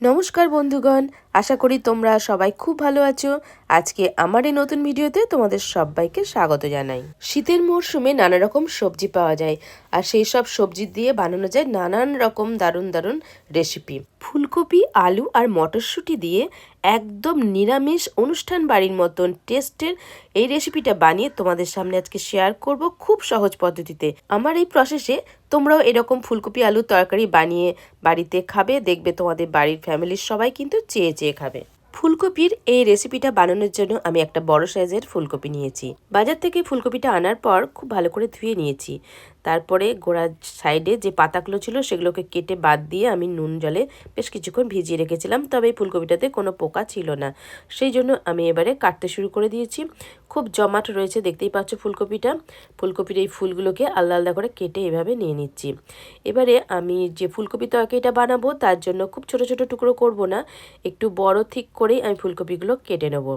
নমস্কার বন্ধুগণ আশা করি তোমরা সবাই খুব ভালো আছো। আজকে আমার এই নতুন ভিডিওতে তোমাদের সবাইকে স্বাগত জানাই। শীতের মরশুমে নানা রকম সবজি পাওয়া যায় আর সেই সব সবজি দিয়ে বানানো যায় নানান রকম দারুণ দারুণ রেসিপি ফুলকপি, আলু আর মটরশুঁটি দিয়ে একদম নিরামিষ অনুষ্ঠান বাড়ির মতন টেস্টের এই রেসিপিটা বানিয়ে তোমাদের সামনে আজকে শেয়ার করব খুব সহজ পদ্ধতিতে। আমার এই প্রসেসে তোমরাও এরকম ফুলকপি, আলু তরকারি বানিয়ে বাড়িতে খাবে, দেখবে তোমাদের বাড়ির ফ্যামিলির সবাই কিন্তু চেয়ে চেয়ে খাবে। ফুলকপির এই রেসিপিটা বানানোর জন্য আমি একটা বড় সাইজের ফুলকপি নিয়েছি। বাজার থেকে ফুলকপিটা আনার পর খুব ভালো করে ধুয়ে নিয়েছি। তারপরে গোড়ার সাইডে যে পাতাগুলো ছিল সেগুলোকে কেটে বাদ দিয়ে আমি নুন জলে বেশ কিছুক্ষণ ভিজিয়ে রেখেছিলাম। তবে এই ফুলকপিটাতে কোনো পোকা ছিল না। সেই জন্য আমি এবারে কাটতে শুরু করে দিয়েছি। খুব জমাট রয়েছে, দেখতেই পাচ্ছ ফুলকপিটা। ফুলকপির এই ফুলগুলোকে আলাদা আলাদা করে কেটে এভাবে নিয়ে নিচ্ছি। এবারে আমি যে ফুলকপি তরকারিটা বানাবো, তার জন্য খুব ছোট ছোট টুকরো করব না। একটু বড়, ঠিক করেই আমি ফুলকপিগুলো কেটে নেব।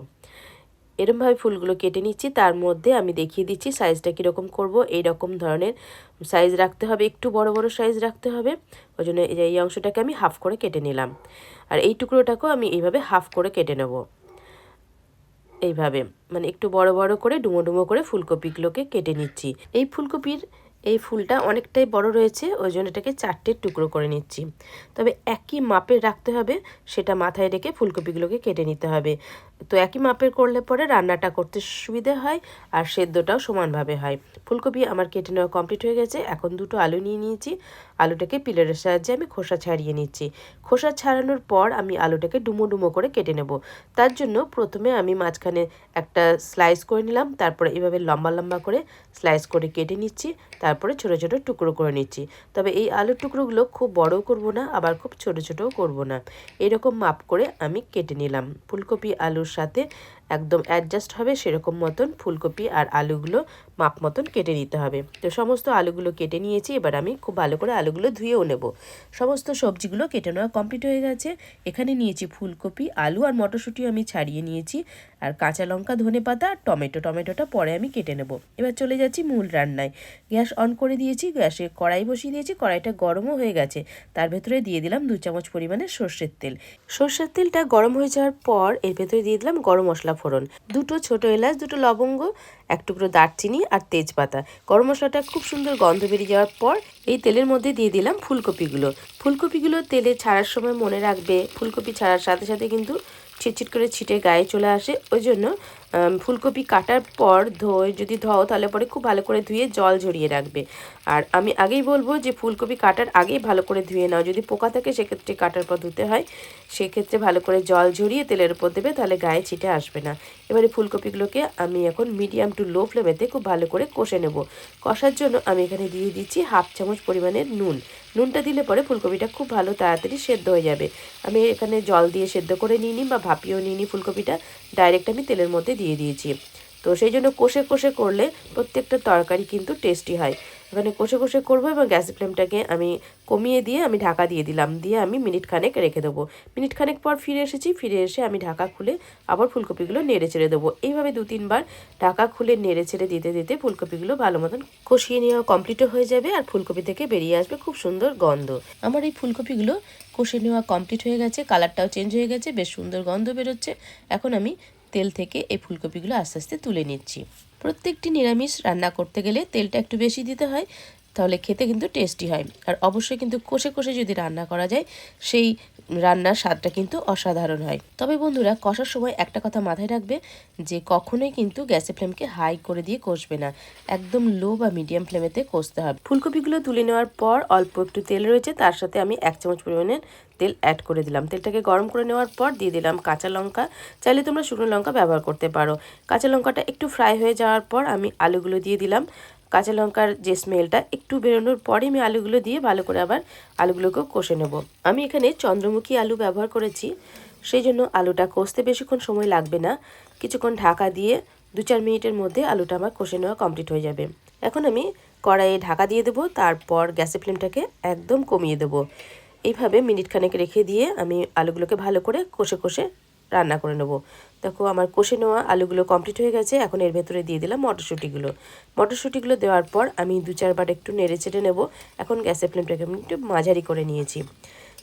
এরমভাবে ফুলগুলো কেটে নিচ্ছি। তার মধ্যে আমি দেখিয়ে দিচ্ছি সাইজটা কীরকম করব এই রকম ধরনের সাইজ রাখতে হবে, একটু বড় বড় সাইজ রাখতে হবে। ওই জন্য এই অংশটাকে আমি হাফ করে কেটে নিলাম। আর এই টুকরোটাকেও আমি এইভাবে হাফ করে কেটে নেব। এইভাবে মানে একটু বড় বড় করে, ডুমো ডুমো করে ফুলকপিগুলোকে কেটে নিচ্ছি। এই ফুলকপির এই ফুলটা অনেকটাই বড় রয়েছে, ওই জন্য এটাকে চারটে টুকরো করে নিচ্ছি। তবে একই মাপের রাখতে হবে, সেটা মাথায় রেখে ফুলকপিগুলোকে কেটে নিতে হবে। তো একই মাপের করলে পরে রান্নাটা করতে সুবিধে হয় আর সেদ্ধটাও সমানভাবে হয়। ফুলকপি আমার কেটে নেওয়া কমপ্লিট হয়ে গেছে, এখন দুটো আলু নিয়ে নিয়েছি। আলুটাকে পিলারের সাহায্যে আমি খোসা ছাড়িয়ে নিচ্ছি। খোসা ছাড়ানোর পর আমি আলুটাকে ডুমো ডুমো করে কেটে নেব। তার জন্য প্রথমে আমি মাঝখানে একটা স্লাইস করে নিলাম, তারপরে এভাবে লম্বা লম্বা করে স্লাইস করে কেটে নিচ্ছি। তারপরে ছোট ছোট টুকরো করে নিচ্ছি। তবে এই আলুর টুকরোগুলো খুব বড়ও করব না, আবার খুব ছোট ছোটও করব না। এরকম মাপ করে আমি কেটে নিলাম। ফুলকপি, আলুর সাথে একদম অ্যাডজাস্ট হবে সেরকম মতন ফুলকপি আর আলুগুলো মাপ মতন কেটে নিতে হবে। তো সমস্ত আলুগুলো কেটে নিয়েছি, এবার আমি খুব ভালো করে আলুগুলো ধুয়েও নেব। সমস্ত সবজিগুলো কেটে নেওয়া কমপ্লিট হয়ে গেছে। এখানে নিয়েছি ফুলকপি, আলু আর মটরশুঁটি আমি ছাড়িয়ে নিয়েছি। আর কাঁচা লঙ্কা, ধনে পাতা আর টমেটো, টমেটোটা পরে আমি কেটে নেব। এবার চলে যাচ্ছি মূল রান্নায়। গ্যাস অন করে দিয়েছি, গ্যাসে কড়াই বসিয়ে দিয়েছি, কড়াইটা গরমও হয়ে গেছে। তার ভেতরে দিয়ে দিলাম দু চামচ পরিমাণে সর্ষের তেল। সর্ষের তেলটা গরম হয়ে যাওয়ার পর এর ভেতরে দিয়ে দিলাম গরম মশলা ফোড়ন, দুটো ছোট এলাচ, দুটো লবঙ্গ, এক টুকরো দারচিনি আর তেজপাতা। গরম মশলাটা খুব সুন্দর গন্ধ বেরিয়ে যাওয়ার পর এই তেলের মধ্যে দিয়ে দিলাম ফুলকপিগুলো। ফুলকপিগুলো তেলে ছাড়ার সময় মনে রাখবে। ফুলকপি ছাড়ার সাথে সাথে কিন্তু ছিটছিট করে ছিটে গায়ে চলে আসে। ওই জন্য ফুলকপি কাটার পর ধোয়, যদি ধোও, তাহলে পরে খুব ভালো করে ধুয়ে জল ঝরিয়ে রাখবে। আর আমি আগেই বলব যে, ফুলকপি কাটার আগেই ভালো করে ধুয়ে নাও। যদি পোকা থাকে, সেক্ষেত্রে কাটার পর ধুতে হয়। সেক্ষেত্রে ভালো করে জল ঝরিয়ে তেলের উপর দেবে, তাহলে গায়ে ছিটে আসবে না। এবারে ফুলকপিগুলোকে আমি এখন মিডিয়াম টু লো ফ্লেমেতে খুব ভালো করে কষে নেব। কষার জন্য আমি এখানে দিয়ে দিচ্ছি হাফ চামচ পরিমাণের নুন। নুনটা দিলে পরে ফুলকপিটা খুব ভালো তাড়াতাড়ি সেদ্ধ হয়ে যাবে। আমি এখানে জল দিয়ে সেদ্ধ করে নিই নি বা ভাপিয়েও নিই নি ফুলকপিটা। ডাইরেক্ট আমি তেলের মধ্যে দিয়ে দিয়েছি। তো সেই জন্য কষে কষে করলে প্রত্যেকটা তরকারি কিন্তু টেস্টি হয়। ওখানে কষে কষে করব এবং গ্যাস ফ্লেমটাকে আমি কমিয়ে দিয়ে আমি ঢাকা দিয়ে দিলাম। দিয়ে আমি মিনিট খানেক রেখে দেবো। মিনিট খানেক পর ফিরে এসেছি। ফিরে এসে আমি ঢাকা খুলে আবার ফুলকপিগুলো নেড়ে ছেড়ে দেবো। এইভাবে দু, তিনবার ঢাকা খুলে নেড়ে ছেড়ে দিতে দিতে ফুলকপিগুলো ভালো মতন কষিয়ে নেওয়া কমপ্লিটও হয়ে যাবে আর ফুলকপি থেকে বেরিয়ে আসবে খুব সুন্দর গন্ধ। আমার এই ফুলকপিগুলো কষে নেওয়া কমপ্লিট হয়ে গেছে। কালারটাও চেঞ্জ হয়ে গেছে। বেশ সুন্দর গন্ধ বেরোচ্ছে। এখন আমি তেল থেকে এই ফুলকপিগুলো আস্তে আস্তে তুলে নিচ্ছি। প্রত্যেকটি নিরামিষ রান্না করতে গেলে তেলটা একটু বেশি দিতে হয়, তাহলে খেতে কিন্তু টেস্টি হয়। আর অবশ্যই কিন্তু কষে কষে যদি রান্না করা যায়, সেই রান্নার স্বাদটা কিন্তু অসাধারণ হয়। তবে বন্ধুরা, কষার সময় একটা কথা মাথায় রাখবে যে, কখনোই কিন্তু গ্যাসের ফ্লেমকে হাই করে দিয়ে কষবে না। একদম লো বা মিডিয়াম ফ্লেমেতে কষতে হবে। ফুলকপিগুলো তুলে নেওয়ার পর অল্প একটু তেল রয়েছে, তার সাথে আমি এক চামচ পরিমাণে তেল অ্যাড করে দিলাম। তেলটাকে গরম করে নেওয়ার পর দিয়ে দিলাম কাঁচা লঙ্কা। চাইলে তোমরা শুকনো লঙ্কা ব্যবহার করতে পারো। কাঁচা লঙ্কাটা একটু ফ্রাই হয়ে যাওয়ার পর আমি আলুগুলো দিয়ে দিলাম। কাঁচা লঙ্কার যে স্মেলটা একটু বেরোনোর পরে আমি আলুগুলো দিয়ে ভালো করে আবার আলুগুলোকেও কষে নেব। আমি এখানে চন্দ্রমুখী আলু ব্যবহার করেছি, সেই জন্য আলুটা কষতে বেশিক্ষণ সময় লাগবে না। কিছুক্ষণ ঢাকা দিয়ে দু চার মিনিটের মধ্যে আলুটা আমার কষে নেওয়া কমপ্লিট হয়ে যাবে। এখন আমি কড়াইয়ে ঢাকা দিয়ে দেবো, তারপর গ্যাসের ফ্লেমটাকে একদম কমিয়ে দেবো। এইভাবে মিনিট খানেক রেখে দিয়ে আমি আলুগুলোকে ভালো করে কষে কষে রান্না করে নেব। দেখো আমার কষে নেওয়া আলুগুলো কমপ্লিট হয়ে গেছে, এখন এর ভেতরে দিয়ে দিলাম মটরশুঁটিগুলো। মটরশুঁটিগুলো দেওয়ার পর আমি দু চারবার একটু নেড়ে চেড়ে নেব। এখন গ্যাসের ফ্লেমটাকে আমি একটু মাঝারি করে নিয়েছি।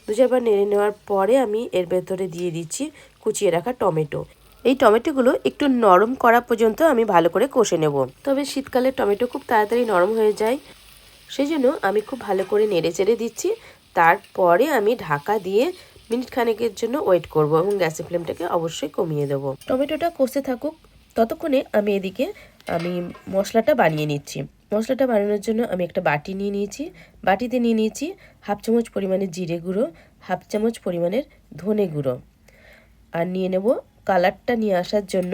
দু চারবার নেড়ে নেওয়ার পরে আমি এর ভেতরে দিয়ে দিচ্ছি কুচিয়ে রাখা টমেটো। এই টমেটোগুলো একটু নরম করা পর্যন্ত আমি ভালো করে কষে নেব। তবে শীতকালে টমেটো খুব তাড়াতাড়ি নরম হয়ে যায়। সেই জন্য আমি খুব ভালো করে নেড়ে চেড়ে দিচ্ছি। তারপরে আমি ঢাকা দিয়ে মিনিট খানেকের জন্য ওয়েট করব এবং গ্যাসের ফ্লেমটাকে অবশ্যই কমিয়ে দেবো। টমেটোটা কষতে থাকুক। ততক্ষণে আমি এদিকে, আমি মশলাটা বানিয়ে নিচ্ছি। মশলাটা বানানোর জন্য আমি একটা বাটি নিয়ে নিয়েছি। বাটিতে নিয়ে নিয়েছি হাফ চামচ পরিমাণের জিরে গুঁড়ো, হাফ চামচ পরিমাণের ধনে গুঁড়ো। আর নিয়ে নেব কালারটা নিয়ে আসার জন্য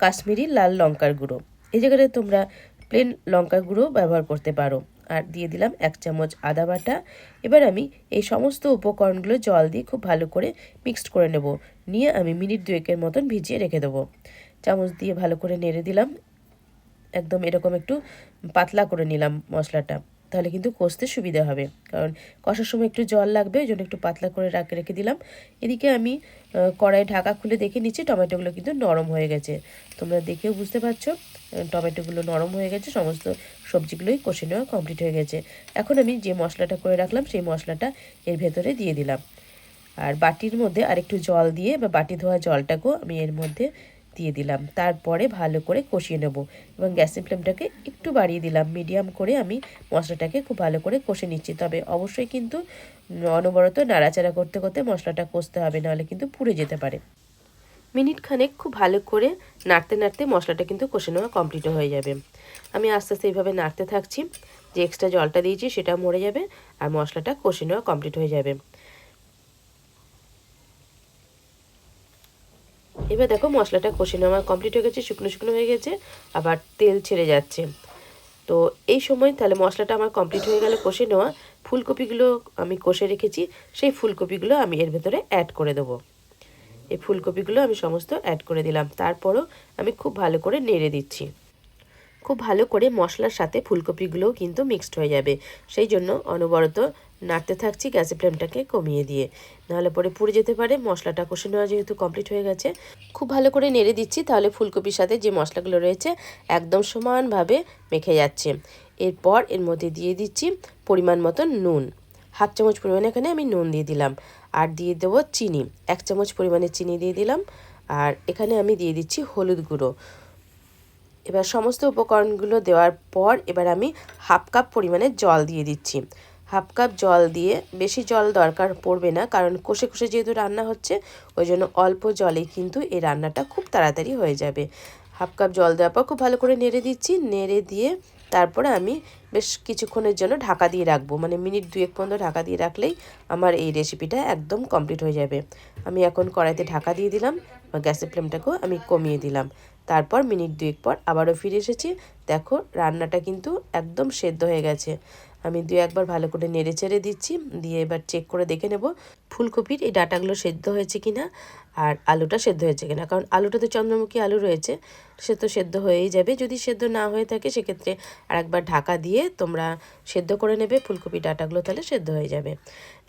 কাশ্মীরি লাল লঙ্কার গুঁড়ো। এই জায়গাটায় তোমরা প্লেন লঙ্কার গুঁড়ো ব্যবহার করতে পারো। আর দিয়ে দিলাম এক চামচ আদা বাটা। এবার আমি এই সমস্ত উপকরণগুলো জল দিয়ে খুব ভালো করে মিক্সড করে নেব। নিয়ে আমি মিনিট দুয়েকের মতন ভিজিয়ে রেখে দেবো। চামচ দিয়ে ভালো করে নেড়ে দিলাম। একদম এরকম একটু পাতলা করে নিলাম মশলাটা। তাহলে কিন্তু কষতে সুবিধা হবে। কারণ কষার সময় একটু জল লাগবে, ওই জন্য একটু পাতলা করে রাখে, রেখে দিলাম। এদিকে আমি কড়াই ঢাকা খুলে দেখে নিচ্ছি, টমেটোগুলো কিন্তু নরম হয়ে গেছে। তোমরা দেখেও বুঝতে পারছ টমেটোগুলো নরম হয়ে গেছে, সমস্ত সবজিগুলোই কষে নেওয়া কমপ্লিট হয়ে গেছে। এখন আমি যে মশলাটা করে রাখলাম, সেই মশলাটা এর ভেতরে দিয়ে দিলাম। আর বাটির মধ্যে আরেকটু জল দিয়ে, বা বাটি ধোয়া জলটাকেও আমি এর মধ্যে দিয়ে দিলাম। তারপরে ভালো করে কষিয়ে নেব এবং গ্যাসের ফ্লেমটাকে একটু বাড়িয়ে দিলাম। মিডিয়াম করে আমি মশলাটাকে খুব ভালো করে কষে নিচ্ছি। তবে অবশ্যই কিন্তু অনবরত নাড়াচাড়া করতে করতে মশলাটা কষতে হবে, নাহলে কিন্তু পুড়ে যেতে পারে। মিনিট খানেক খুব ভালো করে নাড়তে নাড়তে মশলাটা কিন্তু কষে নেওয়া কমপ্লিট হয়ে যাবে। আমি আস্তে আস্তে এইভাবে নাড়তে থাকছি। যে এক্সট্রা জলটা দিয়েছি সেটা মরে যাবে আর মশলাটা কষে নেওয়া কমপ্লিট হয়ে যাবে। এবার দেখো মশলাটা কষে নেওয়া কমপ্লিট হয়ে গেছে, শুকনো শুকনো হয়ে গেছে, আবার তেল ছেড়ে যাচ্ছে। তো এই সময় তাহলে মশলাটা আমার কমপ্লিট হয়ে গেলে কষে নেওয়া। ফুলকপিগুলো আমি কষে রেখেছি, সেই ফুলকপিগুলো আমি এর ভেতরে অ্যাড করে দেবো। এই ফুলকপিগুলো আমি সমস্ত অ্যাড করে দিলাম। তারপরও আমি খুব ভালো করে নেড়ে দিচ্ছি। খুব ভালো করে মশলার সাথে ফুলকপিগুলোও কিন্তু মিক্সড হয়ে যাবে। সেই জন্য অনবরত নাড়তে থাকছি গ্যাসের ফ্লেমটাকে কমিয়ে দিয়ে। নাহলে পরে পুড়ে যেতে পারে, মশলাটা কষে নেওয়া যেহেতু কমপ্লিট হয়ে গেছে। খুব ভালো করে নেড়ে দিচ্ছি, তাহলে ফুলকপির সাথে যে মশলাগুলো রয়েছে একদম সমানভাবে মেখে যাচ্ছে। এরপর এর মধ্যে দিয়ে দিচ্ছি পরিমাণ মতন নুন। হাফ চামচ পরিমাণে এখানে আমি নুন দিয়ে দিলাম। আর দিয়ে দেবো চিনি। এক চামচ পরিমাণে চিনি দিয়ে দিলাম। আর এখানে আমি দিয়ে দিচ্ছি হলুদ গুঁড়ো। এবার সমস্ত উপকরণগুলো দেওয়ার পর এবার আমি হাফ কাপ পরিমাণে জল দিয়ে দিচ্ছি। হাফ কাপ জল দিয়ে বেশি জল দরকার পড়বে না, কারণ কষে কষে যেহেতু রান্না হচ্ছে, ওই জন্য অল্প জলে কিন্তু এই রান্নাটা খুব তাড়াতাড়ি হয়ে যাবে। হাফ কাপ জল দেওয়ার পর খুব ভালো করে নেড়ে দিচ্ছি, নেড়ে দিয়ে তারপরে আমি বেশ কিছুক্ষণের জন্য ঢাকা দিয়ে রাখব মানে মিনিট দুয়েক পর্যন্ত ঢাকা দিয়ে রাখলেই আমার এই রেসিপিটা একদম কমপ্লিট হয়ে যাবে। আমি এখন কড়াইতে ঢাকা দিয়ে দিলাম গ্যাসের ফ্লেমটাকেও আমি কমিয়ে দিলাম। তারপর মিনিট দুয়েক পর আবারও ফিরে এসেছি, দেখো রান্নাটা কিন্তু একদম সেদ্ধ হয়ে গেছে। আমি দু একবার ভালো করে নেড়ে চেড়ে দিচ্ছি, দিয়ে এবার চেক করে দেখে নেব ফুলকপির এই ডাটাগুলো সেদ্ধ হয়েছে কিনা আর আলুটা সেদ্ধ হয়েছে কিনা। কারণ আলুটা তো চন্দ্রমুখী আলু রয়েছে, সে তো সেদ্ধ হয়েই যাবে। যদি সেদ্ধ না হয়ে থাকে, সেক্ষেত্রে আর একবার ঢাকা দিয়ে তোমরা সেদ্ধ করে নেবে ফুলকপি ডাটাগুলো তাহলে সেদ্ধ হয়ে যাবে।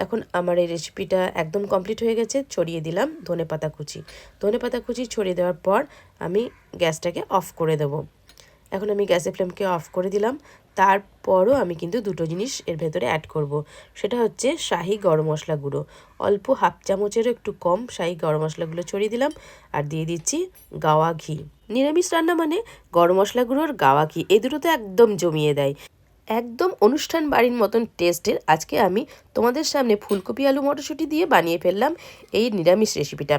এখন আমার এই রেসিপিটা একদম কমপ্লিট হয়ে গেছে, ছড়িয়ে দিলাম ধনে পাতা কুচি। ধনে পাতা কুচি ছড়িয়ে দেওয়ার পর আমি গ্যাসটাকে অফ করে দেবো। এখন আমি গ্যাসের ফ্লেমকে অফ করে দিলাম তারপরও আমি কিন্তু দুটো জিনিস এর ভেতরে অ্যাড করব। সেটা হচ্ছে শাহি গরম মশলা গুঁড়ো। অল্প হাফ চামচেরও একটু কম শাহি গরম মশলাগুলো ছড়িয়ে দিলাম আর দিয়ে দিচ্ছি গাওয়া ঘি। নিরামিষ রান্না মানে গরম মশলা গুঁড়োর গাওয়া ঘি। এ দুটো তো একদম জমিয়ে দেয়। একদম অনুষ্ঠান বাড়ির মতন টেস্টের আজকে আমি তোমাদের সামনে ফুলকপি, আলু, মটরশুঁটি দিয়ে বানিয়ে ফেললাম এই নিরামিষ রেসিপিটা।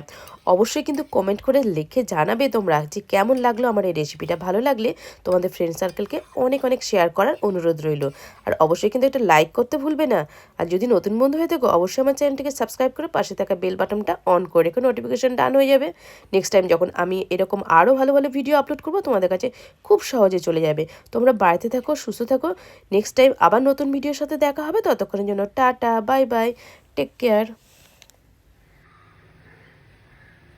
অবশ্যই কিন্তু কমেন্ট করে লিখে জানাবে তোমরা যে কেমন লাগল আমার এই রেসিপিটা। ভালো লাগলে তোমাদের ফ্রেন্ড সার্কেলকে অনেক অনেক শেয়ার করার অনুরোধ রইল। আর অবশ্যই কিন্তু একটা লাইক করতে ভুলবে না। আর যদি নতুন বন্ধু হয়ে থাকো, অবশ্যই আমার চ্যানেলটিকে সাবস্ক্রাইব করে পাশে থাকা বেল বাটনটা অন করে রেখে নোটিফিকেশান ডান হয়ে যাবে। নেক্সট টাইম যখন আমি এরকম আরও ভালো ভালো ভিডিও আপলোড করব, তোমাদের কাছে খুব সহজে চলে যাবে। তোমরা বাড়িতে থাকো, সুস্থ থাকো। নেক্সট টাইম আবার নতুন ভিডিওর সাথে দেখা হবে। ততক্ষণের জন্য tata bye bye take care